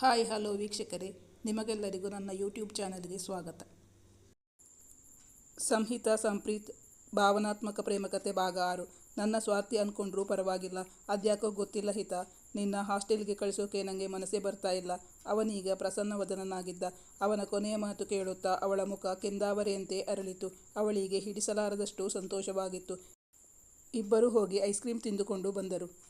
Hi, hello ವೀಕ್ಷಕರೇ. ನಿಮಗೆಲ್ಲರಿಗೂ ನನ್ನ ಯೂಟ್ಯೂಬ್ ಚಾನಲ್ಗೆ ಸ್ವಾಗತ. ಸಂಹಿತಾ, ಸಂಪ್ರೀತ್, ಭಾವನಾತ್ಮಕ ಪ್ರೇಮಕತೆ ಭಾಗ ಆರು. ನನ್ನ ಸ್ವಾರ್ಥಿ ಅಂದ್ಕೊಂಡ್ರೂ ಪರವಾಗಿಲ್ಲ. ಅದ್ಯಾಕೋ ಗೊತ್ತಿಲ್ಲ ಹಿತ. ನಿನ್ನ ಹಾಸ್ಟೆಲ್ಗೆ ಕಳಿಸೋಕೆ ನನಗೆ ಮನಸ್ಸೇ ಬರ್ತಾ ಇಲ್ಲ. ಅವನೀಗ ಪ್ರಸನ್ನವದನನಾಗಿದ್ದ ಅವನ ಕೊನೆಯ ಮಾತು ಕೇಳುತ್ತಾ ಅವಳ ಮುಖ ಕೆಂದಾವರೆಯಂತೆ ಅರಳಿತು. ಅವಳಿಗೆ ಹಿಡಿಸಲಾರದಷ್ಟು ಸಂತೋಷವಾಗಿತ್ತು. ಇಬ್ಬರೂ ಹೋಗಿ ಐಸ್ ತಿಂದುಕೊಂಡು ಬಂದರು.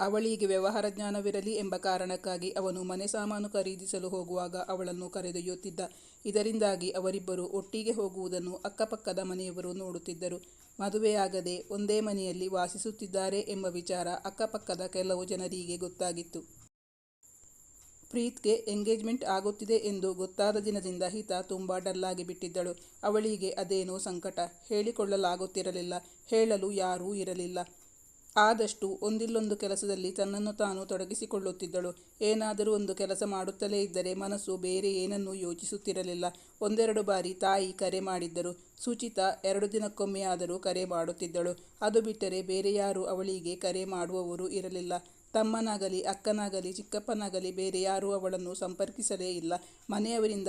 ಅವಳಿಗೆ ವ್ಯವಹಾರ ಜ್ಞಾನವಿರಲಿ ಎಂಬ ಕಾರಣಕ್ಕಾಗಿ ಅವನು ಮನೆ ಸಾಮಾನು ಖರೀದಿಸಲು ಹೋಗುವಾಗ ಅವಳನ್ನು ಕರೆದೊಯ್ಯುತ್ತಿದ್ದ. ಇದರಿಂದಾಗಿ ಅವರಿಬ್ಬರು ಒಟ್ಟಿಗೆ ಹೋಗುವುದನ್ನು ಅಕ್ಕಪಕ್ಕದ ಮನೆಯವರು ನೋಡುತ್ತಿದ್ದರು. ಮದುವೆಯಾಗದೆ ಒಂದೇ ಮನೆಯಲ್ಲಿ ವಾಸಿಸುತ್ತಿದ್ದಾರೆ ಎಂಬ ವಿಚಾರ ಅಕ್ಕಪಕ್ಕದ ಕೆಲವು ಜನರಿಗೆ ಗೊತ್ತಾಗಿತ್ತು. ಪ್ರೀತ್ಗೆ ಎಂಗೇಜ್ಮೆಂಟ್ ಆಗುತ್ತಿದೆ ಎಂದು ಗೊತ್ತಾದ ದಿನದಿಂದ ಹಿತ ತುಂಬ ಡಲ್ಲಾಗಿ ಬಿಟ್ಟಿದ್ದಳು. ಅವಳಿಗೆ ಅದೇನೋ ಸಂಕಟ. ಹೇಳಿಕೊಳ್ಳಲಾಗುತ್ತಿರಲಿಲ್ಲ. ಹೇಳಲು ಯಾರೂ ಇರಲಿಲ್ಲ. ಆದಷ್ಟು ಒಂದಿಲ್ಲೊಂದು ಕೆಲಸದಲ್ಲಿ ತನ್ನನ್ನು ತಾನು ತೊಡಗಿಸಿಕೊಳ್ಳುತ್ತಿದ್ದಳು. ಏನಾದರೂ ಒಂದು ಕೆಲಸ ಮಾಡುತ್ತಲೇ ಇದ್ದರೆ ಮನಸ್ಸು ಬೇರೆ ಏನನ್ನೂ ಯೋಚಿಸುತ್ತಿರಲಿಲ್ಲ. ಒಂದೆರಡು ಬಾರಿ ತಾಯಿ ಕರೆ ಮಾಡಿದ್ದರು. ಸುಚಿತಾ ಎರಡು ದಿನಕ್ಕೊಮ್ಮೆಯಾದರೂ ಕರೆ ಮಾಡುತ್ತಿದ್ದಳು. ಅದು ಬಿಟ್ಟರೆ ಬೇರೆ ಯಾರೂ ಅವಳಿಗೆ ಕರೆ ಮಾಡುವವರು ಇರಲಿಲ್ಲ. ತಮ್ಮನಾಗಲಿ, ಅಕ್ಕನಾಗಲಿ, ಚಿಕ್ಕಪ್ಪನಾಗಲಿ ಬೇರೆ ಯಾರೂ ಅವಳನ್ನು ಸಂಪರ್ಕಿಸಲೇ ಇಲ್ಲ. ಮನೆಯವರಿಂದ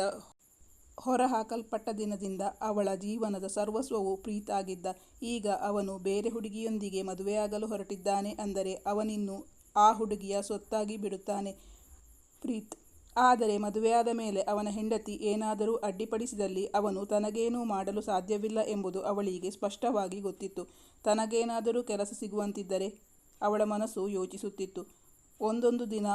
ಹೊರಹಾಕಲ್ಪಟ್ಟ ದಿನದಿಂದ ಅವಳ ಜೀವನದ ಸರ್ವಸ್ವವು ಪ್ರೀತಾಗಿದ್ದ. ಈಗ ಅವನು ಬೇರೆ ಹುಡುಗಿಯೊಂದಿಗೆ ಮದುವೆಯಾಗಲು ಹೊರಟಿದ್ದಾನೆ ಅಂದರೆ ಅವನಿನ್ನು ಆ ಹುಡುಗಿಯ ಸೊತ್ತಾಗಿ ಬಿಡುತ್ತಾನೆ ಪ್ರೀತ್. ಆದರೆ ಮದುವೆಯಾದ ಮೇಲೆ ಅವನ ಹೆಂಡತಿ ಏನಾದರೂ ಅಡ್ಡಿಪಡಿಸಿದಲ್ಲಿ ಅವನು ತನಗೇನೂ ಮಾಡಲು ಸಾಧ್ಯವಿಲ್ಲ ಎಂಬುದು ಅವಳಿಗೆ ಸ್ಪಷ್ಟವಾಗಿ ಗೊತ್ತಿತ್ತು. ತನಗೇನಾದರೂ ಕೆಲಸ ಸಿಗುವಂತಿದ್ದರೆ ಅವಳ ಮನಸ್ಸು ಯೋಚಿಸುತ್ತಿತ್ತು. ಒಂದೊಂದು ದಿನ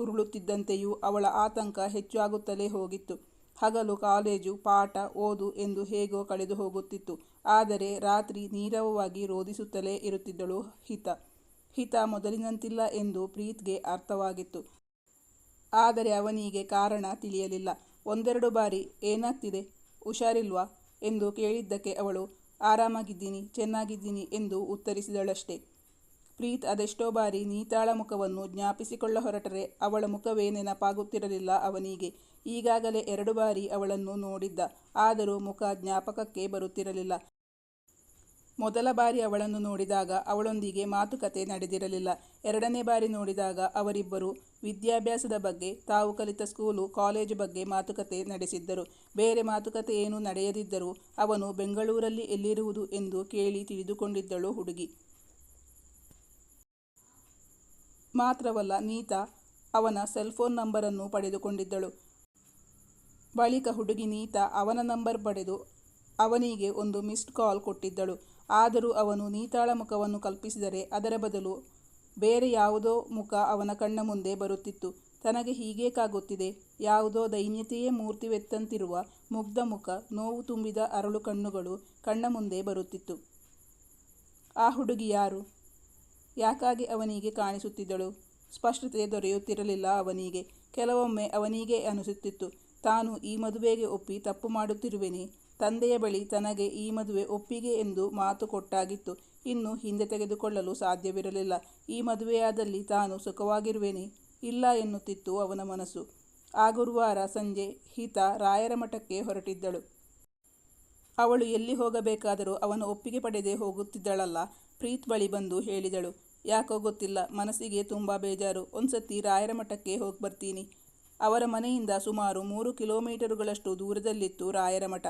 ಉರುಳುತ್ತಿದ್ದಂತೆಯೂ ಅವಳ ಆತಂಕ ಹೆಚ್ಚಾಗುತ್ತಲೇ ಹೋಗಿತ್ತು. ಹಗಲು ಕಾಲೇಜು, ಪಾಠ, ಓದು ಎಂದು ಹೇಗೋ ಕಳೆದು ಹೋಗುತ್ತಿತ್ತು. ಆದರೆ ರಾತ್ರಿ ನೀರವವಾಗಿ ರೋಧಿಸುತ್ತಲೇ ಇರುತ್ತಿದ್ದಳು ಹಿತ. ಹಿತ ಮೊದಲಿನಂತಿಲ್ಲ ಎಂದು ಪ್ರೀತ್ಗೆ ಅರ್ಥವಾಗಿತ್ತು. ಆದರೆ ಅವನಿಗೆ ಕಾರಣ ತಿಳಿಯಲಿಲ್ಲ. ಒಂದೆರಡು ಬಾರಿ, ಏನಾಗ್ತಿದೆ? ಹುಷಾರಿಲ್ವಾ? ಎಂದು ಕೇಳಿದ್ದಕ್ಕೆ ಅವಳು, ಆರಾಮಾಗಿದ್ದೀನಿ, ಚೆನ್ನಾಗಿದ್ದೀನಿ ಎಂದು ಉತ್ತರಿಸಿದಳಷ್ಟೇ. ಪ್ರೀತ್ ಅದೆಷ್ಟೋ ಬಾರಿ ನೀತಾಳ ಮುಖವನ್ನು ಜ್ಞಾಪಿಸಿಕೊಳ್ಳ ಹೊರಟರೆ, ಅವಳ ಮುಖವೇ ನೆನಪಾಗುತ್ತಿರಲಿಲ್ಲ ಅವನಿಗೆ. ಈಗಾಗಲೇ ಎರಡು ಬಾರಿ ಅವಳನ್ನು ನೋಡಿದ್ದ, ಆದರೂ ಮುಖ ಜ್ಞಾಪಕಕ್ಕೆ ಬರುತ್ತಿರಲಿಲ್ಲ. ಮೊದಲ ಬಾರಿ ಅವಳನ್ನು ನೋಡಿದಾಗ ಅವಳೊಂದಿಗೆ ಮಾತುಕತೆ ನಡೆದಿರಲಿಲ್ಲ. ಎರಡನೇ ಬಾರಿ ನೋಡಿದಾಗ ಅವರಿಬ್ಬರು ವಿದ್ಯಾಭ್ಯಾಸದ ಬಗ್ಗೆ, ತಾವು ಕಲಿತ ಸ್ಕೂಲು ಕಾಲೇಜು ಬಗ್ಗೆ ಮಾತುಕತೆ ನಡೆಸಿದ್ದರು. ಬೇರೆ ಮಾತುಕತೆ ಏನೂ ನಡೆಯದಿದ್ದರೂ ಅವನು ಬೆಂಗಳೂರಲ್ಲಿ ಎಲ್ಲಿರುವುದು ಎಂದು ಕೇಳಿ ತಿಳಿದುಕೊಂಡಿದ್ದಳು ಹುಡುಗಿ. ಮಾತ್ರವಲ್ಲ ನೀತಾ ಅವನ ಸೆಲ್ಫೋನ್ ನಂಬರನ್ನು ಪಡೆದುಕೊಂಡಿದ್ದಳು. ಬಳಿಕ ಹುಡುಗಿ ನೀತಾ ಅವನ ನಂಬರ್ ಪಡೆದು ಅವನಿಗೆ ಒಂದು ಮಿಸ್ಡ್ ಕಾಲ್ ಕೊಟ್ಟಿದ್ದಳು. ಆದರೂ ಅವನು ನೀತಾಳ ಮುಖವನ್ನು ಕಲ್ಪಿಸಿದರೆ ಅದರ ಬದಲು ಬೇರೆ ಯಾವುದೋ ಮುಖ ಅವನ ಕಣ್ಣ ಮುಂದೆ ಬರುತ್ತಿತ್ತು. ತನಗೆ ಹೀಗೇಕಾಗುತ್ತಿದೆ ಯಾವುದೋ ದೈನ್ಯತೆಯೇ ಮೂರ್ತಿವೆತ್ತಂತಿರುವ ಮುಗ್ಧ ಮುಖ, ನೋವು ತುಂಬಿದ ಅರಳು ಕಣ್ಣುಗಳು ಕಣ್ಣ ಮುಂದೆ ಬರುತ್ತಿತ್ತು. ಆ ಹುಡುಗಿ ಯಾರು? ಯಾಕಾಗಿ ಅವನಿಗೆ ಕಾಣಿಸುತ್ತಿದ್ದಳು? ಸ್ಪಷ್ಟತೆ ದೊರೆಯುತ್ತಿರಲಿಲ್ಲ ಅವನಿಗೆ. ಕೆಲವೊಮ್ಮೆ ಅವನಿಗೆ ಅನಿಸುತ್ತಿತ್ತು. ತಾನು ಈ ಮದುವೆಗೆ ಒಪ್ಪಿ ತಪ್ಪು ಮಾಡುತ್ತಿರುವೆನೆ. ತಂದೆಯ ಬಳಿ ತನಗೆ ಈ ಮದುವೆ ಒಪ್ಪಿಗೆ ಎಂದು ಮಾತು ಕೊಟ್ಟಾಗಿತ್ತು. ಇನ್ನು ಹಿಂದೆ ತೆಗೆದುಕೊಳ್ಳಲು ಸಾಧ್ಯವಿರಲಿಲ್ಲ. ಈ ಮದುವೆಯಾದಲ್ಲಿ ತಾನು ಸುಖವಾಗಿರುವೆನೆ. ಇಲ್ಲ ಎನ್ನುತ್ತಿತ್ತು ಅವನ ಮನಸ್ಸು. ಆ ಗುರುವಾರ ಸಂಜೆ ಹಿತ ರಾಯರ ಮಠಕ್ಕೆ ಹೊರಟಿದ್ದಳು. ಅವಳು ಎಲ್ಲಿ ಹೋಗಬೇಕಾದರೂ ಅವನು ಒಪ್ಪಿಗೆ ಪಡೆದೇ ಹೋಗುತ್ತಿದ್ದಳಲ್ಲ. ಪ್ರೀತ್ ಬಳಿ ಬಂದು ಹೇಳಿದಳು. ಯಾಕೋ ಗೊತ್ತಿಲ್ಲ, ಮನಸ್ಸಿಗೆ ತುಂಬ ಬೇಜಾರು. ಒಂದ್ಸತಿ ರಾಯರ ಮಠಕ್ಕೆ ಹೋಗಿ ಬರ್ತೀನಿ. ಅವರ ಮನೆಯಿಂದ ಸುಮಾರು ಮೂರು ಕಿಲೋಮೀಟರುಗಳಷ್ಟು ದೂರದಲ್ಲಿತ್ತು ರಾಯರ ಮಠ.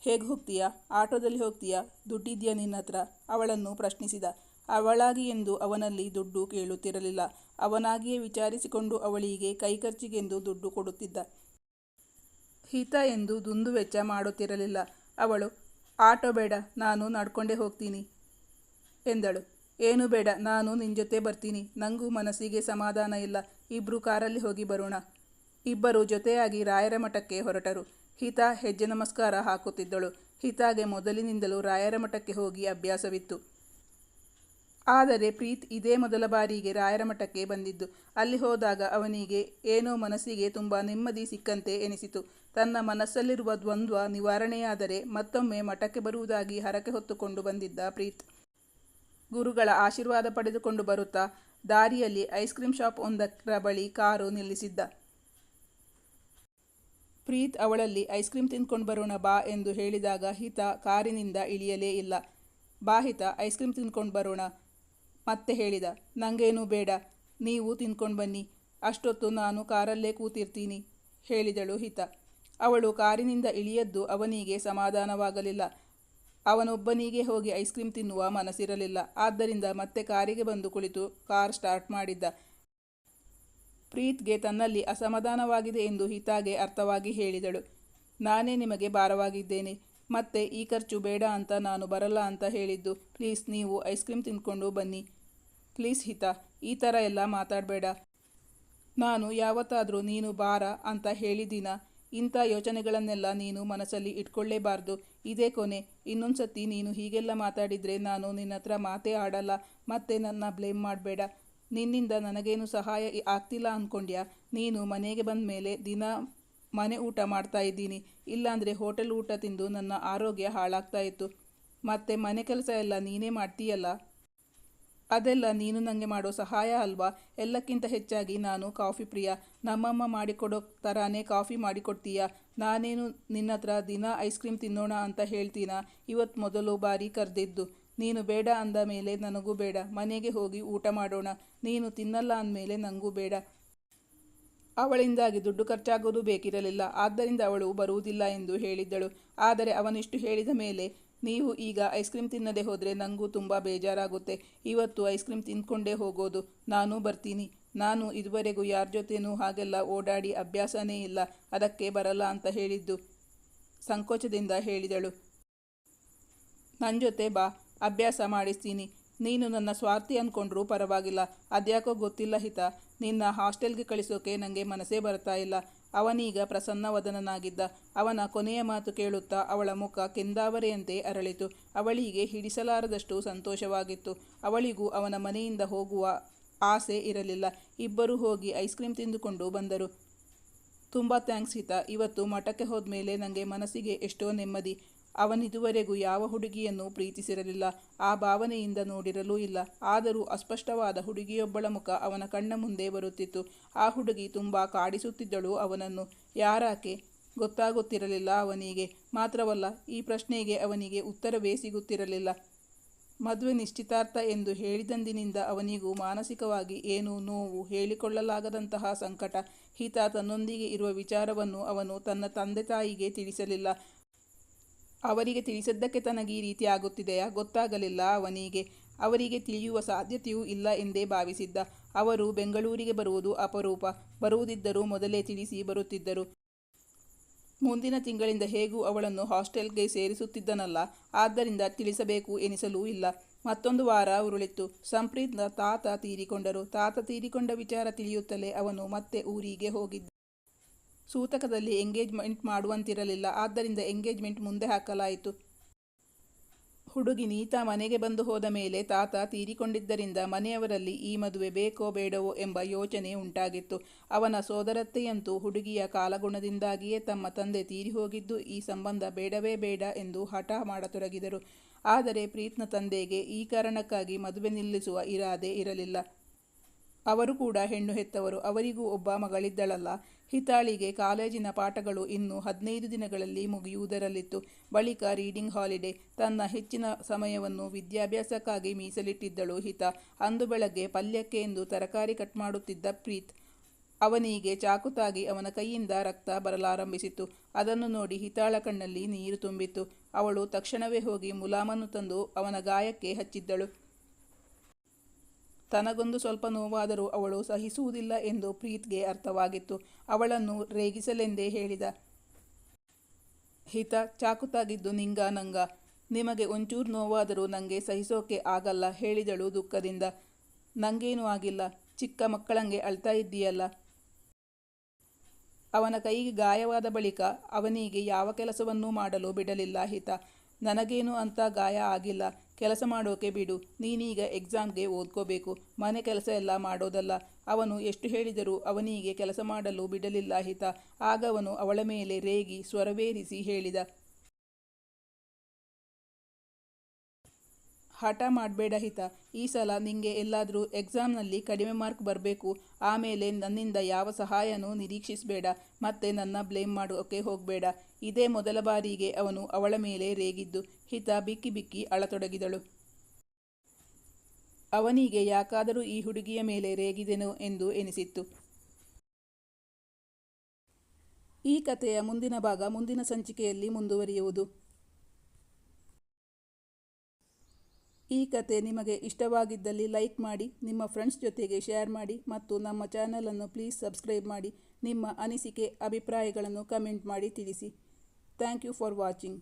ಹೇಗೆ ಹೋಗ್ತೀಯಾ? ಆಟೋದಲ್ಲಿ ಹೋಗ್ತೀಯಾ? ದುಡ್ಡಿದೆಯಾ ನಿನ್ನ ಹತ್ರ? ಅವಳನ್ನು ಪ್ರಶ್ನಿಸಿದ. ಅವಳಾಗಿ ಎಂದು ಅವನಲ್ಲಿ ದುಡ್ಡು ಕೇಳುತ್ತಿರಲಿಲ್ಲ. ಅವನಾಗಿಯೇ ವಿಚಾರಿಸಿಕೊಂಡು ಅವಳಿಗೆ ಕೈಖರ್ಚಿಗೆಂದು ದುಡ್ಡು ಕೊಡುತ್ತಿದ್ದ. ಹಿತ ಎಂದು ದುಂದು ವೆಚ್ಚ ಮಾಡುತ್ತಿರಲಿಲ್ಲ. ಅವಳು, ಆಟೋ ಬೇಡ, ನಾನು ನಡ್ಕೊಂಡೇ ಹೋಗ್ತೀನಿ, ಎಂದಳು. ಏನು ಬೇಡ, ನಾನು ನಿನ್ನ ಜೊತೆ ಬರ್ತೀನಿ. ನನಗೂ ಮನಸ್ಸಿಗೆ ಸಮಾಧಾನ ಇಲ್ಲ. ಇಬ್ಬರು ಕಾರಲ್ಲಿ ಹೋಗಿ ಬರೋಣ. ಇಬ್ಬರು ಜೊತೆಯಾಗಿ ರಾಯರ ಮಠಕ್ಕೆ ಹೊರಟರು. ಹಿತಾ ಹೆಜ್ಜೆ ನಮಸ್ಕಾರ ಹಾಕುತ್ತಿದ್ದಳು. ಹಿತಾಗೆ ಮೊದಲಿನಿಂದಲೂ ರಾಯರ ಮಠಕ್ಕೆ ಹೋಗಿ ಅಭ್ಯಾಸವಿತ್ತು. ಆದರೆ ಪ್ರೀತ್ ಇದೇ ಮೊದಲ ಬಾರಿಗೆ ರಾಯರ ಮಠಕ್ಕೆ ಬಂದಿದ್ದು. ಅಲ್ಲಿ ಹೋದಾಗ ಅವನಿಗೆ, ಏನೋ ಮನಸ್ಸಿಗೆ ತುಂಬ ನೆಮ್ಮದಿ ಸಿಕ್ಕಂತೆ ಎನಿಸಿತು. ತನ್ನ ಮನಸ್ಸಲ್ಲಿರುವ ದ್ವಂದ್ವ ನಿವಾರಣೆಯಾದರೆ ಮತ್ತೊಮ್ಮೆ ಮಠಕ್ಕೆ ಬರುವುದಾಗಿ ಹರಕೆ ಹೊತ್ತುಕೊಂಡು ಬಂದಿದ್ದ ಪ್ರೀತ್. ಗುರುಗಳ ಆಶೀರ್ವಾದ ಪಡೆದುಕೊಂಡು ಬರುತ್ತಾ ದಾರಿಯಲ್ಲಿ ಐಸ್ ಕ್ರೀಂ ಶಾಪ್ ಒಂದರ ಬಳಿ ಕಾರು ನಿಲ್ಲಿಸಿದ್ದ. ಪ್ರೀತ್ ಅವಳಲ್ಲಿ ಐಸ್ ಕ್ರೀಂ ತಿಂದ್ಕೊಂಡು ಬರೋಣ ಬಾ ಎಂದು ಹೇಳಿದಾಗ ಹಿತ ಕಾರಿನಿಂದ ಇಳಿಯಲೇ ಇಲ್ಲ. ಬಾ ಹಿತ, ಐಸ್ ಕ್ರೀಂ ತಿಂದ್ಕೊಂಡು ಬರೋಣ, ಮತ್ತೆ ಹೇಳಿದ. ನಂಗೇನೂ ಬೇಡ, ನೀವು ತಿನ್ಕೊಂಡು ಬನ್ನಿ, ಅಷ್ಟೊತ್ತು ನಾನು ಕಾರಲ್ಲೇ ಕೂತಿರ್ತೀನಿ, ಹೇಳಿದಳು ಹಿತ. ಅವಳು ಕಾರಿನಿಂದ ಇಳಿಯದ್ದು ಅವನಿಗೆ ಸಮಾಧಾನವಾಗಲಿಲ್ಲ. ಅವನೊಬ್ಬನಿಗೆ ಹೋಗಿ ಐಸ್ ಕ್ರೀಮ್ ತಿನ್ನುವ ಮನಸ್ಸಿರಲಿಲ್ಲ. ಆದ್ದರಿಂದ ಮತ್ತೆ ಕಾರಿಗೆ ಬಂದು ಕುಳಿತು ಕಾರ್ ಸ್ಟಾರ್ಟ್ ಮಾಡಿದ್ದ ಪ್ರೀತ್ಗೆ ತನ್ನಲ್ಲಿ ಅಸಮಾಧಾನವಾಗಿದೆ ಎಂದು ಹಿತಾಗೆ ಅರ್ಥವಾಗಿ ಹೇಳಿದಳು. ನಾನೇ ನಿಮಗೆ ಭಾರವಾಗಿದ್ದೇನೆ. ಮತ್ತೆ ಈ ಖರ್ಚು ಬೇಡ ಅಂತ ನಾನು ಬರಲ್ಲ ಅಂತ ಹೇಳಿದ್ದು. ಪ್ಲೀಸ್ ನೀವು ಐಸ್ ಕ್ರೀಮ್ ತಿನ್ಕೊಂಡು ಬನ್ನಿ. ಪ್ಲೀಸ್ ಹಿತ, ಈ ಥರ ಎಲ್ಲ ಮಾತಾಡಬೇಡ. ನಾನು ಯಾವತ್ತಾದರೂ ನೀನು ಬಾರ ಅಂತ ಹೇಳಿದ್ದೀನ? ಇಂಥ ಯೋಚನೆಗಳನ್ನೆಲ್ಲ ನೀನು ಮನಸ್ಸಲ್ಲಿ ಇಟ್ಕೊಳ್ಳೇಬಾರ್ದು. ಇದೇ ಕೊನೆ. ಇನ್ನೊಂದು ಸತಿ ನೀನು ಹೀಗೆಲ್ಲ ಮಾತಾಡಿದರೆ ನಾನು ನಿನ್ನ ಹತ್ರ ಮಾತೇ ಆಡಲ್ಲ. ಮತ್ತೆ ನನ್ನ ಬ್ಲೇಮ್ ಮಾಡಬೇಡ. ನಿನ್ನಿಂದ ನನಗೇನು ಸಹಾಯ ಆಗ್ತಿಲ್ಲ ಅಂದ್ಕೊಂಡ್ಯಾ ನೀನು ಮನೆಗೆ ಬಂದ ಮೇಲೆ ದಿನ ಮನೆ ಊಟ ಮಾಡ್ತಾ ಇದ್ದೀನಿ. ಇಲ್ಲಾಂದರೆ ಹೋಟೆಲ್ ಊಟ ತಿಂದು ನನ್ನ ಆರೋಗ್ಯ ಹಾಳಾಗ್ತಾ ಇತ್ತು. ಮತ್ತೆ ಮನೆ ಕೆಲಸ ಎಲ್ಲ ನೀನೇ ಮಾಡ್ತೀಯಲ್ಲ? ಅದೆಲ್ಲ ನೀನು ನನಗೆ ಮಾಡೋ ಸಹಾಯ ಅಲ್ವಾ? ಎಲ್ಲಕ್ಕಿಂತ ಹೆಚ್ಚಾಗಿ ನಾನು ಕಾಫಿ ಪ್ರಿಯ. ನಮ್ಮಮ್ಮ ಮಾಡಿಕೊಡೋ ಥರಾನೇ ಕಾಫಿ ಮಾಡಿಕೊಡ್ತೀಯಾ? ನಾನೇನು ನಿನ್ನ ಹತ್ರ ದಿನ ಐಸ್ ಕ್ರೀಮ್ ತಿನ್ನೋಣ ಅಂತ ಹೇಳ್ತೀನ? ಇವತ್ತು ಮೊದಲು ಬಾರಿ ಕರೆದಿದ್ದು. ನೀನು ಬೇಡ ಅಂದ ಮೇಲೆ ನನಗೂ ಬೇಡ. ಮನೆಗೆ ಹೋಗಿ ಊಟ ಮಾಡೋಣ. ನೀನು ತಿನ್ನಲ್ಲ ಅಂದಮೇಲೆ ನನಗೂ ಬೇಡ. ಅವಳಿಂದಾಗಿ ದುಡ್ಡು ಖರ್ಚಾಗೋದು ಬೇಕಿರಲಿಲ್ಲ. ಆದ್ದರಿಂದ ಅವಳು ಬರುವುದಿಲ್ಲ ಎಂದು ಹೇಳಿದ್ದಳು. ಆದರೆ ಅವನಿಷ್ಟು ಹೇಳಿದ ಮೇಲೆ ನೀವು ಈಗ ಐಸ್ ಕ್ರೀಮ್ ತಿನ್ನದೇ ಹೋದರೆ ನನಗೂ ತುಂಬ ಬೇಜಾರಾಗುತ್ತೆ. ಇವತ್ತು ಐಸ್ ಕ್ರೀಮ್ ತಿಂದ್ಕೊಂಡೇ ಹೋಗೋದು. ನಾನು ಬರ್ತೀನಿ. ನಾನು ಇದುವರೆಗೂ ಯಾರ ಜೊತೆನೂ ಹಾಗೆಲ್ಲ ಓಡಾಡಿ ಅಭ್ಯಾಸನೇ ಇಲ್ಲ. ಅದಕ್ಕೆ ಬರಲ್ಲ ಅಂತ ಹೇಳಿದ್ದು. ಸಂಕೋಚದಿಂದ ಹೇಳಿದಳು. ನನ್ನ ಜೊತೆ ಬಾ. ಅಭ್ಯಾಸ ಮಾಡಿಸ್ತೀನಿ. ನೀನು ನನ್ನ ಸ್ವಾರ್ಥಿ ಅಂದ್ಕೊಂಡ್ರೂ ಪರವಾಗಿಲ್ಲ. ಅದ್ಯಾಕೋ ಗೊತ್ತಿಲ್ಲ ಹಿತ. ನಿನ್ನ ಹಾಸ್ಟೆಲ್ಗೆ ಕಳಿಸೋಕೆ ನನಗೆ ಮನಸ್ಸೇ ಬರ್ತಾ ಇಲ್ಲ. ಅವನೀಗ ಪ್ರಸನ್ನವದನನಾಗಿದ್ದ. ಅವನ ಕೊನೆಯ ಮಾತು ಕೇಳುತ್ತಾ ಅವಳ ಮುಖ ಕೆಂದಾವರೆಯಂತೆ ಅರಳಿತು. ಅವಳಿಗೆ ಹಿಡಿಸಲಾರದಷ್ಟು ಸಂತೋಷವಾಗಿತ್ತು. ಅವಳಿಗೂ ಅವನ ಮನೆಯಿಂದ ಹೋಗುವ ಆಸೆ ಇರಲಿಲ್ಲ. ಇಬ್ಬರೂ ಹೋಗಿ ಐಸ್ ಕ್ರೀಮ್ ತಿಂದುಕೊಂಡು ಬಂದರು. ತುಂಬ ಥ್ಯಾಂಕ್ಸ್ ಹಿತ. ಇವತ್ತು ಮಠಕ್ಕೆ ಹೋದ್ಮೇಲೆ ನನಗೆ ಮನಸ್ಸಿಗೆ ಎಷ್ಟೋ ನೆಮ್ಮದಿ. ಅವನಿದುವರೆಗೂ ಯಾವ ಹುಡುಗಿಯನ್ನು ಪ್ರೀತಿಸಿರಲಿಲ್ಲ. ಆ ಭಾವನೆಯಿಂದ ನೋಡಿರಲೂ ಇಲ್ಲ. ಆದರೂ ಅಸ್ಪಷ್ಟವಾದ ಹುಡುಗಿಯೊಬ್ಬಳ ಮುಖ ಅವನ ಕಣ್ಣ ಮುಂದೆ ಬರುತ್ತಿತ್ತು. ಆ ಹುಡುಗಿ ತುಂಬ ಕಾಡಿಸುತ್ತಿದ್ದಳು ಅವನನ್ನು. ಯಾರಾಕೆ? ಗೊತ್ತಾಗುತ್ತಿರಲಿಲ್ಲ ಅವನಿಗೆ. ಮಾತ್ರವಲ್ಲ, ಈ ಪ್ರಶ್ನೆಗೆ ಅವನಿಗೆ ಉತ್ತರವೇ ಸಿಗುತ್ತಿರಲಿಲ್ಲ. ಮದುವೆ ನಿಶ್ಚಿತಾರ್ಥ ಎಂದು ಹೇಳಿದಂದಿನಿಂದ ಅವನಿಗೂ ಮಾನಸಿಕವಾಗಿ ಏನೂ ನೋವು ಹೇಳಿಕೊಳ್ಳಲಾಗದಂತಹ ಸಂಕಟ. ಹಿತ ತನ್ನೊಂದಿಗೆ ಇರುವ ವಿಚಾರವನ್ನು ಅವನು ತನ್ನ ತಂದೆ ತಾಯಿಗೆ ತಿಳಿಸಲಿಲ್ಲ. ಅವರಿಗೆ ತಿಳಿಸಿದ್ದಕ್ಕೆ ತನಗೆ ಈ ರೀತಿ ಆಗುತ್ತಿದೆಯಾ ಗೊತ್ತಾಗಲಿಲ್ಲ ಅವನಿಗೆ. ಅವರಿಗೆ ತಿಳಿಯುವ ಸಾಧ್ಯತೆಯೂ ಇಲ್ಲ ಎಂದೇ ಭಾವಿಸಿದ್ದ ಅವರು ಬೆಂಗಳೂರಿಗೆ ಬರುವುದು ಅಪರೂಪ. ಬರುವುದಿದ್ದರೂ ಮೊದಲೇ ತಿಳಿಸಿ ಬರುತ್ತಿದ್ದರು. ಮುಂದಿನ ತಿಂಗಳಿಂದ ಹೇಗೂ ಅವಳನ್ನು ಹಾಸ್ಟೆಲ್ಗೆ ಸೇರಿಸುತ್ತಿದ್ದನಲ್ಲ. ಆದ್ದರಿಂದ ತಿಳಿಸಬೇಕು ಎನಿಸಲೂ ಇಲ್ಲ. ಮತ್ತೊಂದು ವಾರ ಉರುಳಿತ್ತು. ಸಂಪ್ರೀತ್ನ ತಾತ ತೀರಿಕೊಂಡರು. ತಾತ ತೀರಿಕೊಂಡ ವಿಚಾರ ತಿಳಿಯುತ್ತಲೇ ಅವನು ಮತ್ತೆ ಊರಿಗೆ ಹೋಗಿದ್ದ. ಸೂತಕದಲ್ಲಿ ಎಂಗೇಜ್ಮೆಂಟ್ ಮಾಡುವಂತಿರಲಿಲ್ಲ. ಆದ್ದರಿಂದ ಎಂಗೇಜ್ಮೆಂಟ್ ಮುಂದೆ ಹಾಕಲಾಯಿತು. ಹುಡುಗಿ ನೀತಾ ಮನೆಗೆ ಬಂದು ಹೋದ ಮೇಲೆ ತಾತ ತೀರಿಕೊಂಡಿದ್ದರಿಂದ ಮನೆಯವರಲ್ಲಿ ಈ ಮದುವೆ ಬೇಕೋ ಬೇಡವೋ ಎಂಬ ಯೋಚನೆ ಉಂಟಾಗಿತ್ತು. ಅವನ ಸೋದರತ್ತೆಯಂತೂ ಹುಡುಗಿಯ ಕಾಲಗುಣದಿಂದಾಗಿಯೇ ತಮ್ಮ ತಂದೆ ತೀರಿ ಹೋಗಿದ್ದು ಈ ಸಂಬಂಧ ಬೇಡವೇ ಬೇಡ ಎಂದು ಹಠ ಮಾಡತೊಡಗಿದರು. ಆದರೆ ಪ್ರೀತ್ನ ತಂದೆಗೆ ಈ ಕಾರಣಕ್ಕಾಗಿ ಮದುವೆ ನಿಲ್ಲಿಸುವ ಇರಾದೆ ಇರಲಿಲ್ಲ. ಅವರು ಕೂಡ ಹೆಣ್ಣು ಹೆತ್ತವರು, ಅವರಿಗೂ ಒಬ್ಬ ಮಗಳಿದ್ದಳಲ್ಲ. ಹಿತಾಳಿಗೆ ಕಾಲೇಜಿನ ಪಾಠಗಳು ಇನ್ನು ಹದಿನೈದು ದಿನಗಳಲ್ಲಿ ಮುಗಿಯುವುದರಲ್ಲಿತ್ತು. ಬಳಿಕ ರೀಡಿಂಗ್ ಹಾಲಿಡೇ. ತನ್ನ ಹೆಚ್ಚಿನ ಸಮಯವನ್ನು ವಿದ್ಯಾಭ್ಯಾಸಕ್ಕಾಗಿ ಮೀಸಲಿಟ್ಟಿದ್ದಳು ಹಿತ. ಅಂದು ಬೆಳಗ್ಗೆ ಪಲ್ಯಕ್ಕೆ ಎಂದು ತರಕಾರಿ ಕಟ್ ಮಾಡುತ್ತಿದ್ದ ಪ್ರೀತ್, ಅವನಿಗೆ ಚಾಕುತಾಗಿ ಅವನ ಕೈಯಿಂದ ರಕ್ತ ಬರಲಾರಂಭಿಸಿತು ಅದನ್ನು ನೋಡಿ ಹಿತಾಳ ಕಣ್ಣಲ್ಲಿ ನೀರು ತುಂಬಿತ್ತು. ಅವಳು ತಕ್ಷಣವೇ ಹೋಗಿ ಮುಲಾಮನ್ನು ತಂದು ಅವನ ಗಾಯಕ್ಕೆ ಹಚ್ಚಿದ್ದಳು. ತನಗೊಂದು ಸ್ವಲ್ಪ ನೋವಾದರೂ ಅವಳು ಸಹಿಸುವುದಿಲ್ಲ ಎಂದು ಪ್ರೀತ್ಗೆ ಅರ್ಥವಾಗಿತ್ತು. ಅವಳನ್ನು ರೇಗಿಸಲೆಂದೇ ಹೇಳಿದ. ಹಿತ ಚಾಕುತಾಗಿದ್ದು ನಿಂಗ ನಂಗ. ನಿಮಗೆ ಒಂಚೂರು ನೋವಾದರೂ ನನಗೆ ಸಹಿಸೋಕೆ ಆಗಲ್ಲ ಹೇಳಿದಳು ದುಃಖದಿಂದ. ನಂಗೇನೂ ಆಗಿಲ್ಲ. ಚಿಕ್ಕ ಮಕ್ಕಳಂಗೆ ಅಳ್ತಾ ಇದ್ದೀಯಲ್ಲ. ಅವನ ಕೈಗೆ ಗಾಯವಾದ ಬಳಿಕ ಅವನಿಗೆ ಯಾವ ಕೆಲಸವನ್ನೂ ಮಾಡಲು ಬಿಡಲಿಲ್ಲ ಹಿತ. ನನಗೇನು ಅಂತ ಗಾಯ ಆಗಿಲ್ಲ. ಕೆಲಸ ಮಾಡೋಕೆ ಬಿಡು. ನೀನೀಗ ಎಕ್ಸಾಮ್ಗೆ ಓದ್ಕೋಬೇಕು. ಮನೆ ಕೆಲಸ ಎಲ್ಲ ಮಾಡೋದಲ್ಲ. ಅವನು ಎಷ್ಟು ಹೇಳಿದರೂ ಅವನಿಗೆ ಕೆಲಸ ಮಾಡಲು ಬಿಡಲಿಲ್ಲ ಹಿತ. ಆಗ ಅವನು ಅವಳ ಮೇಲೆ ರೇಗಿ ಸ್ವರವೇರಿಸಿ ಹೇಳಿದ ಹಠ ಮಾಡಬೇಡ ಹಿತ. ಈ ಸಲ ನಿಂಗೆ ಎಲ್ಲಾದರೂ ಎಕ್ಸಾಮ್ನಲ್ಲಿ ಕಡಿಮೆ ಮಾರ್ಕ್ ಬರಬೇಕು. ಆಮೇಲೆ ನನ್ನಿಂದ ಯಾವ ಸಹಾಯನೂ ನಿರೀಕ್ಷಿಸಬೇಡ. ಮತ್ತೆ ನನ್ನ ಬ್ಲೇಮ್ ಮಾಡೋಕೆ ಹೋಗಬೇಡ. ಇದೇ ಮೊದಲ ಬಾರಿಗೆ ಅವನು ಅವಳ ಮೇಲೆ ರೇಗಿದ್ದು. ಹಿತ ಬಿಕ್ಕಿ ಬಿಕ್ಕಿ ಅಳತೊಡಗಿದಳು. ಅವನಿಗೆ ಯಾಕಾದರೂ ಈ ಹುಡುಗಿಯ ಮೇಲೆ ರೇಗಿದೆನು ಎಂದು ಎನಿಸಿತ್ತು. ಈ ಕಥೆಯ ಮುಂದಿನ ಭಾಗ ಮುಂದಿನ ಸಂಚಿಕೆಯಲ್ಲಿ ಮುಂದುವರಿಯುವುದು. ಈ ಕತೆ ನಿಮಗೆ ಇಷ್ಟವಾಗಿದ್ದಲ್ಲಿ ಲೈಕ್ ಮಾಡಿ, ನಿಮ್ಮ ಫ್ರೆಂಡ್ಸ್ ಜೊತೆಗೆ ಶೇರ್ ಮಾಡಿ ಮತ್ತು ನಮ್ಮ ಚಾನಲನ್ನು ಪ್ಲೀಸ್ ಸಬ್ಸ್ಕ್ರೈಬ್ ಮಾಡಿ. ನಿಮ್ಮ ಅನಿಸಿಕೆ, ಅಭಿಪ್ರಾಯಗಳನ್ನು ಕಮೆಂಟ್ ಮಾಡಿ ತಿಳಿಸಿ. Thank you for watching.